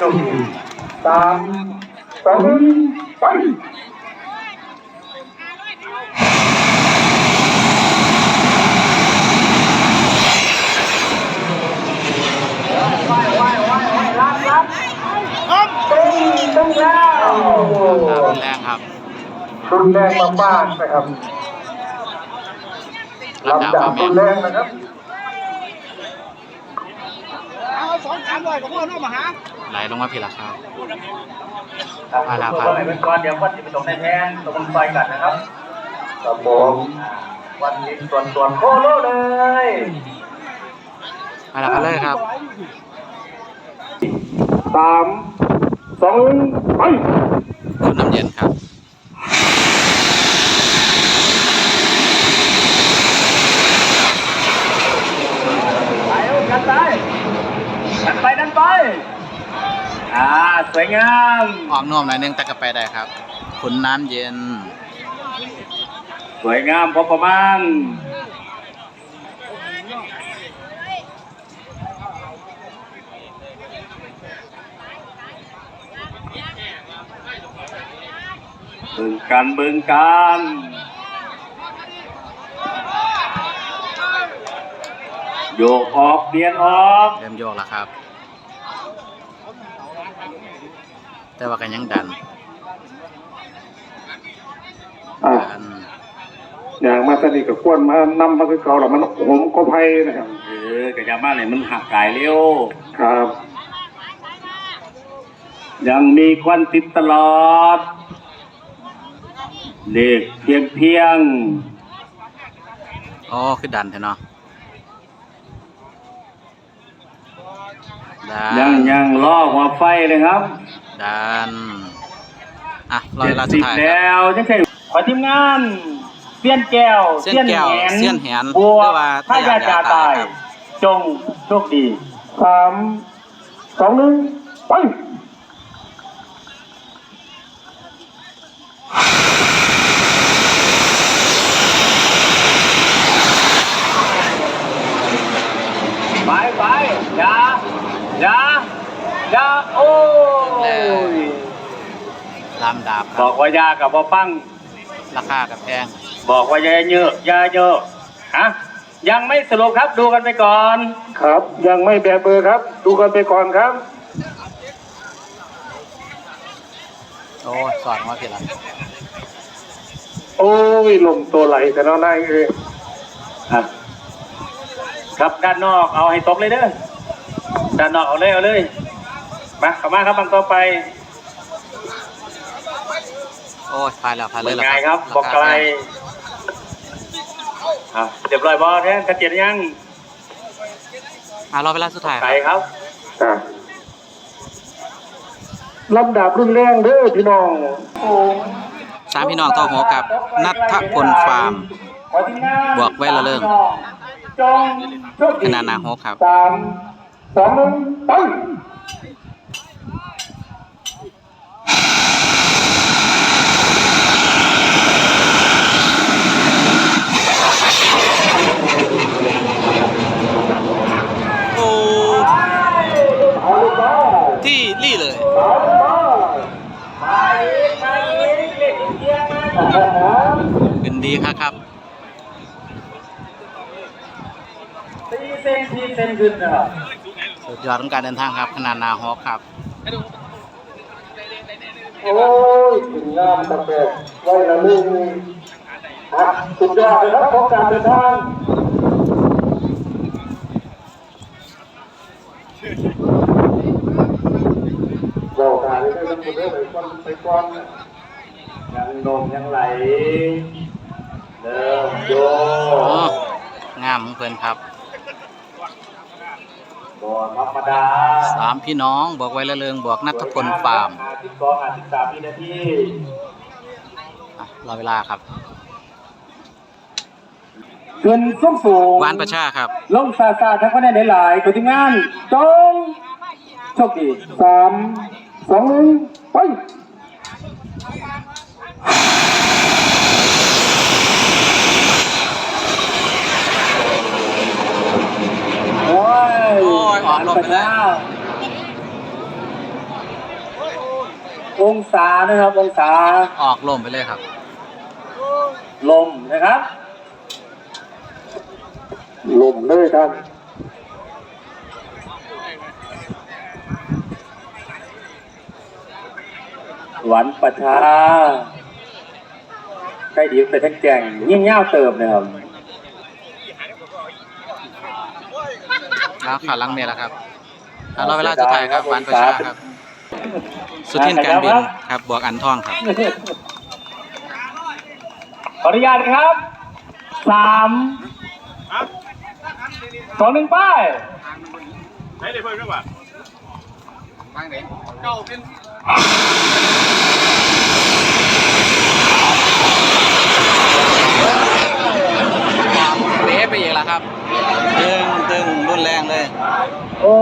จงสามสองหนึ่งไปตึ้งตึ้งแล้วครับแรงครับรุนแรงมากๆนะครับลำดับลำดับความแม่รุนนแรงนะครับไหลลงมาพี่ละครับครับมาแล้วครับตัวไหนเป็นก่อนเดี๋ยววันที่ไปส่งในแทนตรงซอยกันนะครับครับผมวันนี้ส่วนส่วนโคโลเลยมาแล้วครับเลยครับสามสองหนึ่งไปคุณน้ำเย็นครับ ไปกันไปกันไปนั่นไป อ่า สวยงามออกนวมหน่อยนึงแต่ก็ไปได้ครับคุณน้ำเย็น สวยงามพอประมาณบึงกันบึงกันโยกออกเปลี่ยนออกเริ่มโยกแล้วครับ แต่ว่ากันยังดันอ่าดันอย่างมาสนิทกับกวนมานำมาคือเก่าหรอมันโหมก็ไพ่นะครับเออกระยามาเนี่ยมันหักกายเร็วครับ ยังมีควันติดตลอดเลขเพียงเพียงอ๋อคือดันใช่เนาะดัยังนยังล่อหัวไฟเลยครับ ดันอะรอเวลาสุดสิบท้ายคแล้รับวจะใช่ขอทีมงานเสี้ยนแก้วเสี้ยนแก้วเสี้ยนแหนบัวหรือว่าถ้าอยากจะถ้าอยากจะตายครับจงโชคดีสามสองหนึ่งไปไปไปอย่าอย่า อย่าโอ้ยลำดาบคบรัอบกว่าอยากับบ่ปังราคากับแพงบอกว่าอย่าเยอะอย่าเยอะฮะยังไม่สรุปครับดูกันไปก่อน ครับ ยังไม่แบบเบอร์ครับ ดูกันไปก่อนครับ โอ้ยสอดมาพี่ละโอ้ยลมตัวไหลแต่น้องนายเองครับด้านนอกเอาให้ตกเลยเด้อด้านนอกเอาเลยเอาเลย มาเข้ามาครับบังต่อไปโอ้ยพายแล้วพายเลเป็ยนละไงคครัรับบบอกไกลราคาแพงอะเรียบร้อยบอสเนี่ยกระเจียดยังอะรอเวลาสุดท้ายไก่ครับลำดับรุ่นแรงเด้อพี่น้องสามพี่น้องทอหัวกับนัทพลฟาร์ม บวกไว้ละเริ่มจงโชคขดีนาดนาโฮกครับ สามสองหนึ่งไป โอ้ที่รี่เลย ขึ้นดีครับครับ ตีเซนทีเซน ขึ้นนะครับสุดยอดของการเดินทางครับ ขนาดนาฮอกครับ โอ้ยถึงงามตะเกียบไว้ละลูกอะสุดยอดเลยครับของการเดินทางบอกการได้ทั้งหมดเลยไปก่อนไปก่อนยังนมยังไหลเดิมโยโอ้งามของเพื่อนครับ บ่ธรรมดาสามพี่น้องบอกไว้ละเริงบอกนัทพลฟาร์มอาทิตย์สองอาทิตย์สามวินาทีอะรอเวลาครับขึ้นสูงสูงหวานประชาครับ ลงซาซาทั้งคะแนนหลายๆตัวทีมงานจงโชคดีสามสองหนึ่งไปโอ้ย โอ้ยอ อกลม ไปเลยองศานะครับ องศา ออกลมไปเลยครับ ลมนะครับ ลมเลยครับหวานประชาใกล้ดีไปทั้งแจงยิ่งเง่าเติมนะครับแล้วขาหลังเมย์แล้วครับ เอาเราเวลาสุดท้ายครับหวานประชาครับ สุทินการบินครับบวกอันท่องครับ ขออนุญาตนะครับสามสองหนึ่งไป้ายเป๊ะไปอีกแล้วครับตึงตึงรุนแรงเลย โอ้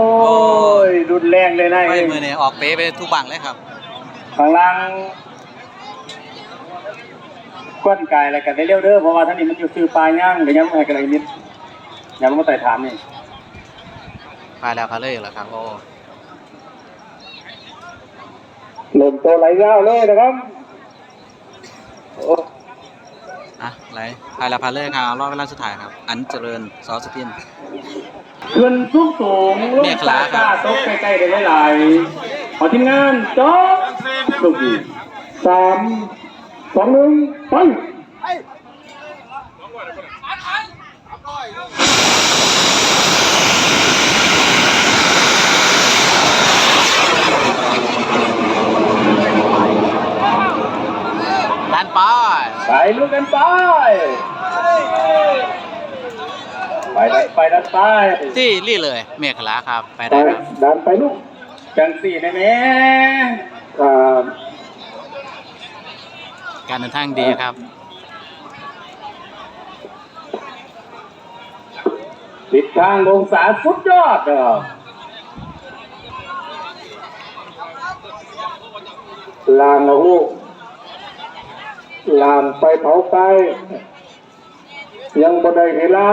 ยรุนแรงเลยนะไฟมือเนี่ยออกเป๊ะไปทุกบังเลยครับข้างล่างก้นกายอะไรกันได้เร็วเด้อเพราะว่าท่านนี้มันอยู่ซื้อปลาย่างเดี๋ยวย้ำให้กันอีกนิดย้ำมาไต่ถามนี่ไปแล้วเขาเลยอีกแล้วครับโอ้ลมโตไหลยาวเลยนะครับโอ้อะไรไปแล้วพาเลยครับรอบเวลาสุดท้ายครับ อันเจริญซอสปิน ขึ้นสูงสูงเมฆลาครับตกใกล้ๆได้หลายๆขอทีมงานจบสุกีสามสองหนึ่งไปดันไปไปลูกกันไป ไปดันไปดันไปที่รี่เลย เมฆลาครับไปไปได้ครับดันไปลูกจังสี่แน่แน่ครับการเดินทางดีครับ ติดทางองศาสุดยอดครับลางนะลูกลางไปเผาไป ยังบ่ได้เวลา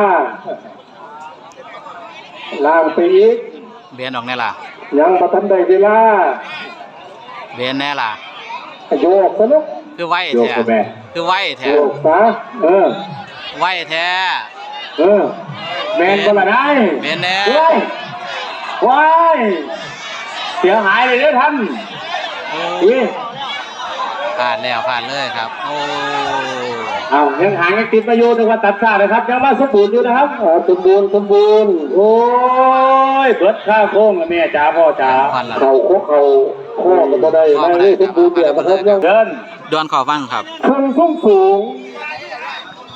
ลางไปอีกเบียนออกแน่ล่ะ ยังบ่ทันได้เวลาเบียนแน่ล่ะโยกซะลูกคือไหวโยกแท้กับแม่คือไหวแท้โยกซะเออไหวแท้เออแมนก็ละได้แม่นแน่ว้ายว้ายเสียหายเลยเด้อท่านโอ้อุ้ยผ่านแล้วผ่านเลยครับ โอ้ เอายังหางยังติดมาอยู่ถึงว่าตัดขาดนะครับยังว่าสมบูรณ์อยู่นะครับอ๋อสมบูรณ์สมบูรณ์โอ้ยเบิดข้าโค้งอะแม่จ๋าพ่อจ๋าผ่านแล้วเขาโค้เขาข้อก็บ่ได้ไม่ได้สมบูรณ์เดียวนะครับยังเดินดวนขอฟังครับเครื่องสูงสูง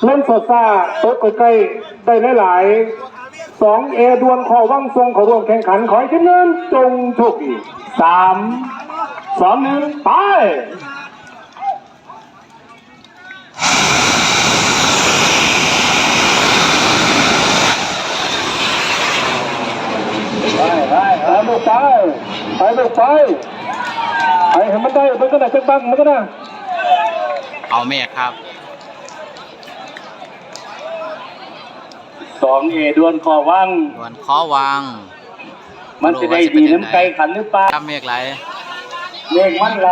เล่นสดซ่าโต๊ะใกล้ๆได้หลายๆสองเอดวนขอว่างทรงเขอร่วมแข่งขันขอให้ทีมงานจงโชคดีสามสองหนึ่งไปไปไปไปลูกไปไป ลูกไปไปให้มันได้มันก็ได้จักบ้างมันก็ได้เอาเมฆครับสองเอดวนขอว่างดวนขอวางมันจะได้ดีน้ำไก่ขันหรือเปล่าครับเมฆไหลเมฆมันไหล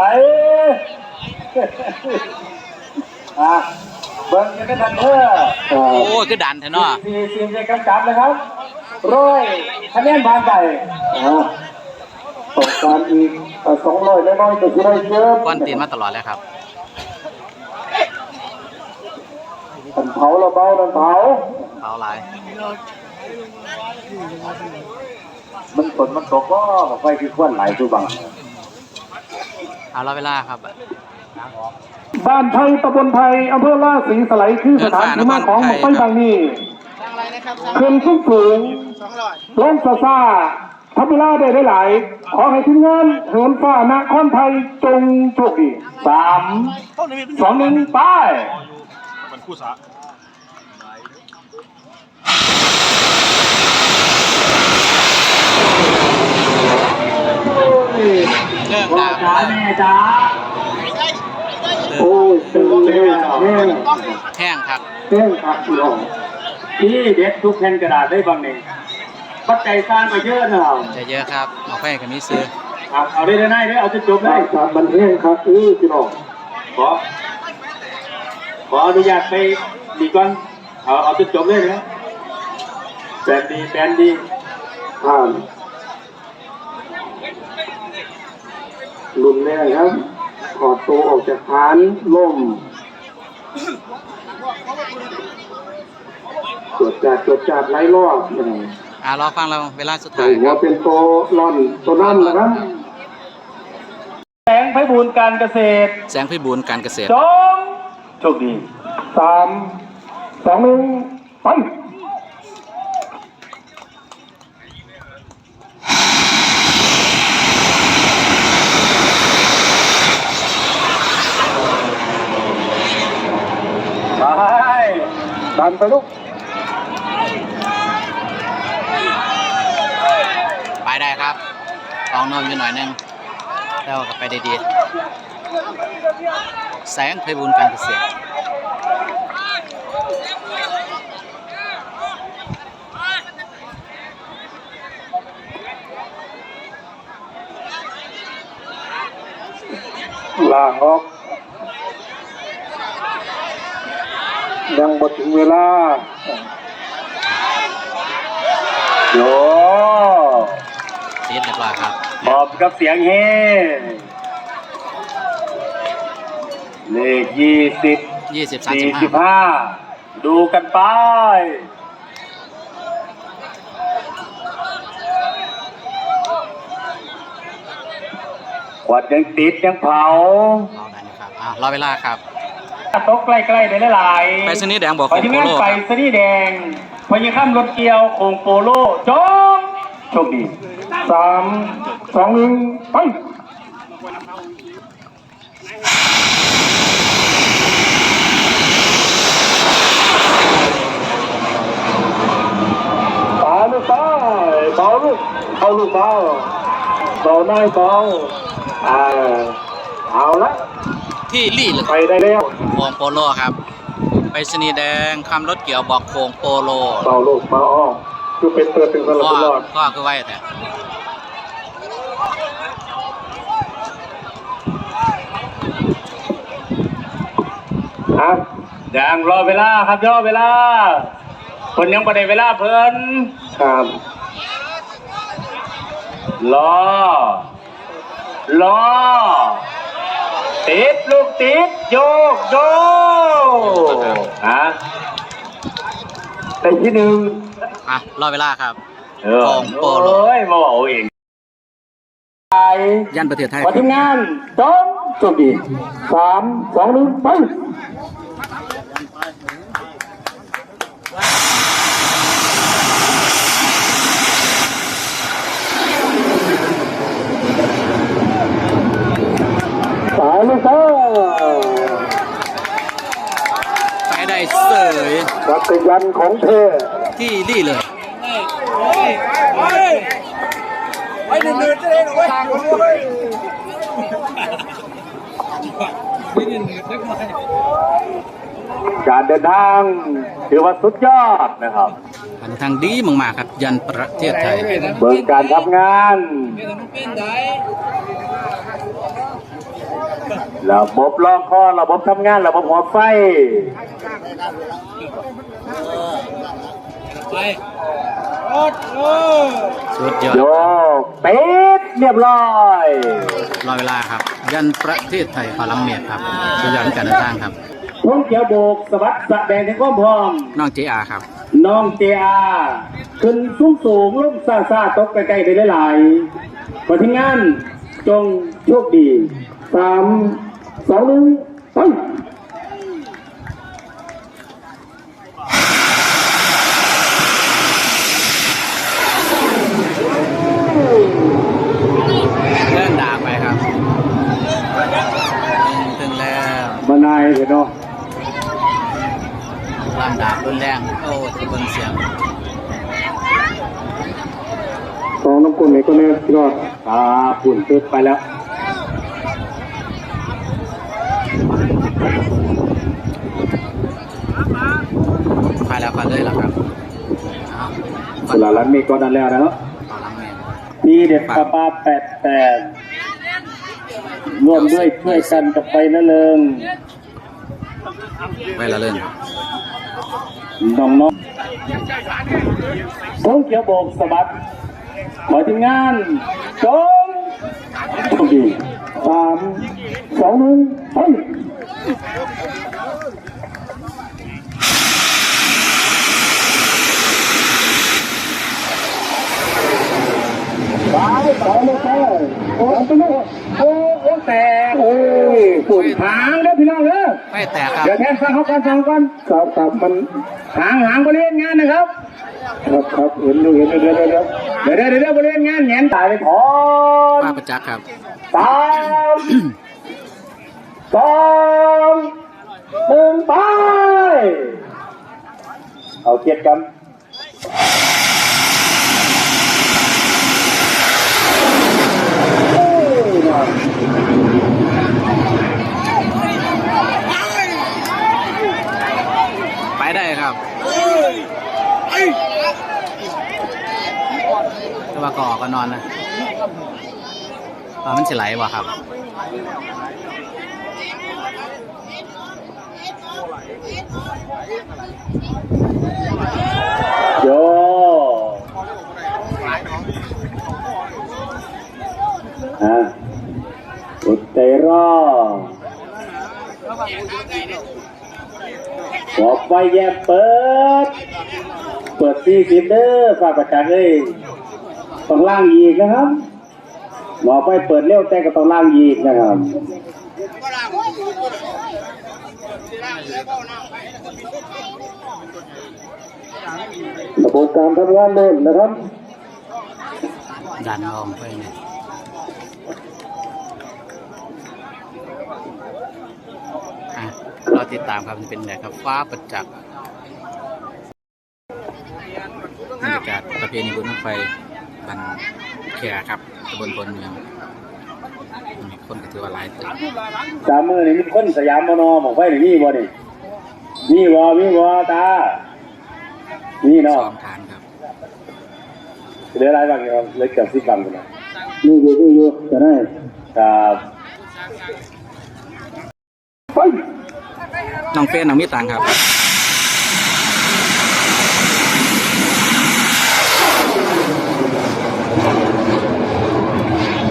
อะเบิ้งกันได้ทันเถอะโอ้คือดันแท้เนาะสี่สี่ใจกำกับนะครับร้อยคะแนนผ่านไปอะ ต้องการอีกสองร้อยน้อยๆจะได้เยอะก้อนตีนมาตลอดเลยครับมันเผาเราเบามันเผาเอาหลายมันฝนมันตกก็ไฟคือควันไหลทุบังเอาเราเวลาครับบ้านไทยตำบลไทยอำเภอล่าศรีสไลยคือสถานที่มาของบักไฟบางนี้ขึ้นสูงสูงลงซาซา ทำเวลาได้หลายๆขอให้ทีมงานเหินฟ้านครไทยจงโชคดีสามสองหนึ่งไปเริ่มพ่อดับจ๋าแม่จ๋าโอ้ยตึงเลยแม่แห้งครับเส้นขาดหลงที่เด็ดทุกแผ่นกระดาษได้บางหนึ่ง ปัจจัยสร้างมาเยอะนะใจเยอะครับเอาไปกับมีซื้อเอาเอาได้ได้ได้เอาจนจบเลได้ยครับมันแห้งครับอื้อพี่น้องขอขออนุญาตไปดีก่อนเอาเอาจนจบเลยนะแบนดีแบนดีผ่านรุนแรงครับ ขอดตัวออกจากฐานล่มตรวจจัดตรวจจัดไล่รอบอย่าง อ่ารอฟังเราเวลาสุดใส่ท้ายคหัวรับเป็นโตร่อนตัวนั่นนะครับแสงไพบูลย์การเกษตรแสงพิบูลการเกษตร จงโชคดีสามสองหนึ่งไปไปดันไปลูก ไปได้ครับลองนมอยู่หน่อยหนึงแล้วก็ไปได้ดีๆแสงพิบูลการเกษตรล่างออกยังหมดถึงเวลาโย ซีดเรียบร้อยครับบอบกับเสียงเฮเลขยี่สิบ20สี่35สิบห้าดูกันไปขวดยังติดยังเผาเอาได้นะครับอ่ารอเวลาครับตกใกล้ๆได้หลายๆไปสนีย์แดงบอกไปของที่โปงานโลไปครับสนีแดงพยิข้ามรถเกียวโคงโปโลจงโชคดีสามสองหนึ่งไปตาลูกตาเบาลูกเอาลูกเบาเบาหน้าเบาอ่าเอาละที่ลี่เลยไปได้แล้วโคงโปโลครับ ไปสนีย์แดงคำรถเกี่ยวบอกโคงโปโลเบาลูกเบาอ้อ คือเป็นตัวถึงสลับก็ตลอดก็คือไว้แต่ครับยังรอเวลาครับย่อเวลาเพิ่นยังประเดี๋ยวเวลาเพิ่นครับ รอ รอ ติดลูกติดโยกโยกฮะในที่หนึ่ง อะรอเวลาครับ เออของโปโลโอ้ยมาบอกเองยันประเทศไทยขอทีมงานจงโชคดีสามสองหนึ่งไปสายลูกตาไปได้เสย จักรยานของเธอ ที่ลี่เลยการเดินทางถือว่าสุดยอดนะครับอันทางดีมากๆครับ ยันประเทศไทย เบิ่งการทำงาน ระบบรองคอระบบทำงาน ระบบหัวไฟ สุดยอดโยกติดเรียบร้อยรอเวลาครับ ยันประเทศไทยพลังเมียดครับสุดยอดการเดินทางครับพงเขียวโบกสวัสดิ์แสดงถึงความพร้อมน้องเจอาครับ น้องเจอาขึ้นสูงสูงลุ่มซาซาตกใกล้ๆได้หลายๆขอทีมงานจงโชคดีสามสองหนึ่งไป เลื่อนดาบไปครับถึงแล้ว มานายเห็นเนาะ ลำดาบ รุนแรง โอ้ตะเบิงเสียงสองน้ำกุลไหนก็แน่พี่รอดตาปุ่นตึ๊ดไปแล้วไปแล้วไปเลยแล้วครับเอาก่อนสุรารันมีก่อนนั้นแล้วนะครับต่อหลังแม่มีเด็ดปลาปลาแปดแปดร่วมด้วยช่วยกันกับไปละเริงไว้ละเล่น น้องน้องทงเขียวโบกสะบัดขอทีมงานจงโชคดีสามสองหนึ่งไปไปไปเลยไปโอ้ไปเลยโอ้โอ้แต่โอ้ยฝุ่นหาง ไม่แตกครับเดี๋ยวแทนฟังเขากันฟังกันครับครับมันหางหางบริเวณงานนะครับ ครับครับเห็นดูเห็นดูเดี๋ยวเดี๋ยวเดี๋ยวเดี๋ยวเดี๋ยวเดี๋ยวบริเวณงานแหงนตายไปถอนป้าประจักษ์ครับสามสองหนึ่งไปเอาเกียรติกัน ไปได้ครับ แต่ว่าก็ออกก็นอนนะว่ามันจะไหลวะครับโยฮะอุดใจรอ หัวไฟแยมเปิด เปิดสี่สิบเด้อฝากประจักษ์เลยต้องล่างอีกนะครับหมอไฟเปิดเร็วแต่ก็ต้องล่างอีกนะครับระบบการทำงานเดินนะครับดันลองไปเนี่ยอะรอ ติดตามครับจะเป็นไงครับฟ้าประจักษ์บรรยากาศประเพณีบุญบั้งไฟบันแขครับตำบลพลเมืองมีคนก็ถือว่าหลายตึกสามมือนี่มีคนสยามมานอบอกไฟนี่มีบ่นี่มีบ่มีบ่ตานี่สเนาะองฐานครับเหลืออะไรบ้างครับเหลือเกือบสิบบังเลยนี่อยู่นี่อยู่จะได้ครับไป น้องเฟนน้องมิตังครับ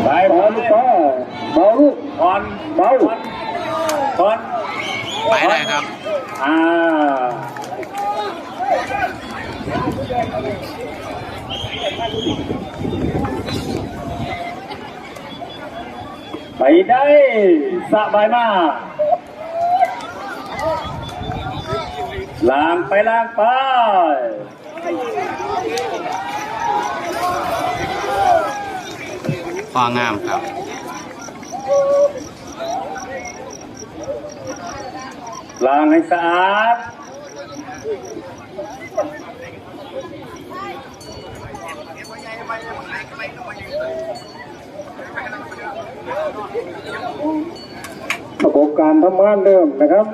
ไปไปบอลลูกป้าเบาลูกบอลเบาบอลไปได้ครับอ่าไปได้สบายมาก ล้างไปล้างไปฟองงามครับล้างให้สะอาดระบบการทำงานเดิมนะครับ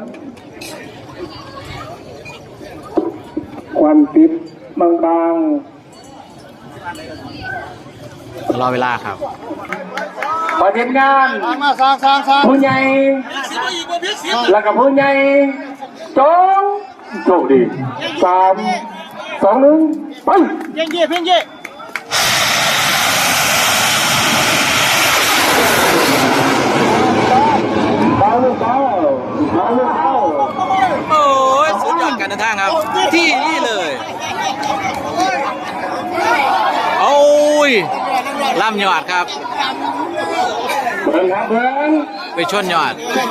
ควันติดบางรอเวลาครับมาเทียนงานมาสร้างสร้างสร้างผู้ใหญ่แล้วกับผู้ใหญ่จงโชคดีสามสองหนึ่งไปเพียงเย่เพียงเย่เบาลูกเบาเบาลูกเบา โอ้ยสุดยอดการเดินทางครับ ที่นี่เลย โอ้ย ล่ำยอดครับ เบิ่งครับเบิ่งไปชนยอด เบิ่ง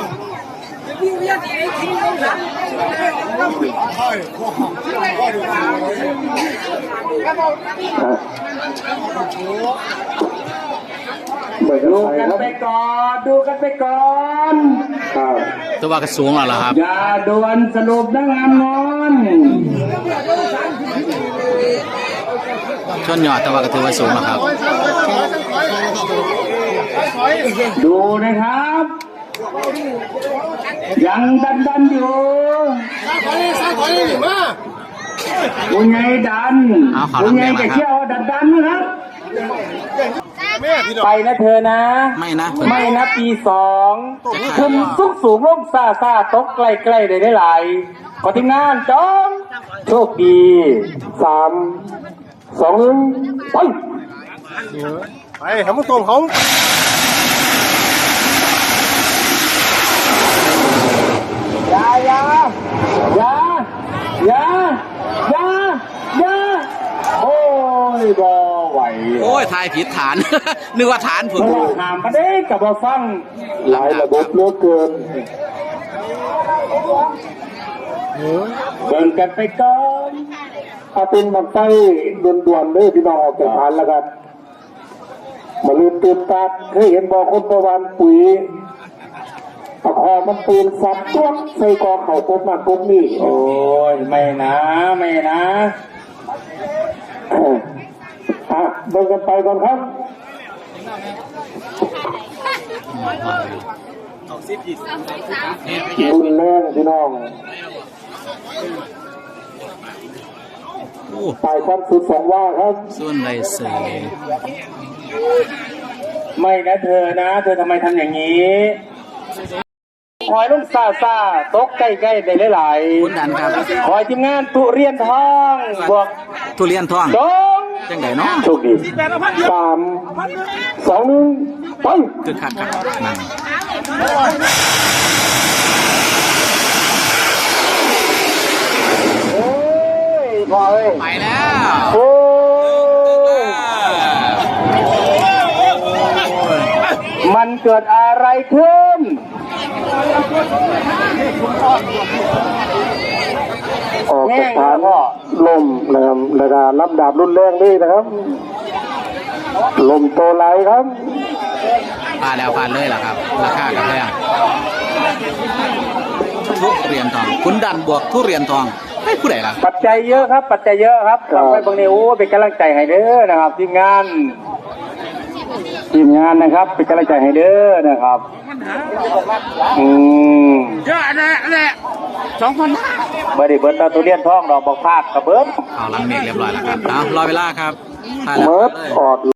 ดูไปกันครับไปก่อนดูกันไปก่อนครับตัวว่ากระสูงแล้วเหรอครับ อย่าด่วนสรุปดังงานนอน ชนยอดแต่ว่าก็ถือว่าสูงแล้วครับ ดูนะครับ ยังดันดันๆอยู่ซ้ายขวานี่ซ้ายขวานี่มาผู้ใหญ่ดันเอาขอผู้รับใหญ่แม่จะมาครับเที่ยวดันดันๆนะครับไปนะเธอนะ ไม่นะ ไม่นะปีสองขึ้นสูงสูงลงซาซาตกใกล้ใกล้ได้ได้หลายขอทีมงานจองโชคดีสาม สองหนึ่งไปไปทำมุกตรงเขาอย่าอย่าอย่าอย่าอย่าอย่าโอ้ยบ่ไหวโอ้ยทายผิดฐาน นึกว่าฐานผุเพนราะว่าหามมาได้กับมาฟังหลายระบบเหลือเกินเบิ่งกันไปก่อน ถ้าเป็นบักไส้ด่วนๆเด้อพี่น้องออกจากฐานแล้วกันมาลืมตื่นตาเคยเห็นบอกคนประวันปุ๋ยตะคอมันปืนสับตัวใส่กอเข่ากบมากบนี่ โอ้ย ไม่นะ ไม่นะอะเดินกันไปก่อนครับรุนแรงพี่น้อง โอ้ตายความสุดสองว่าครับ ส่วนไรเสยไม่นะเธอนะ เธอทำไมทำอย่างนี้คอยลุงซาซาตกใกล้ๆได้หลายคุณดันครับๆคอยทีมงานทุเรียนทองบวกทุเรียนทองจงจังไดเนาะโชคดีสามสองหนึ่งไป คือคักครับนั่น โอ้ย พอเลยไปแล้วโอ้ยมันเกิดอะไรขึ้น ออกจากฐานลมนะครับระดับรับดาบรุนแรงนี่นะครับ ลมโตไหลครับผ่านแล้วผ่านเลยล่ะครับ ราคากับแพงทุเรียนทอง คุณดันบวกทุเรียนทอง ให้ผู้ใดล่ะปัจจัยเยอะครับ ปัจจัยเยอะครับครับทำให้บางทีโอ้เป็นกำลังใจให้เด้อนะครับทีมงานทีมงานนะครับ เป็นกำลังใจให้เด้อนะครับอืมเยอะแน่แน่สองพันไม่ได้เบิร์ตตัวเลียนทองดอกบอกภาคกับเบิร์ตเอาลังเมฆเรียบร้อยแล้วครับเอารอเวลาครับผ่านแล้วเมิร์ดเลยออด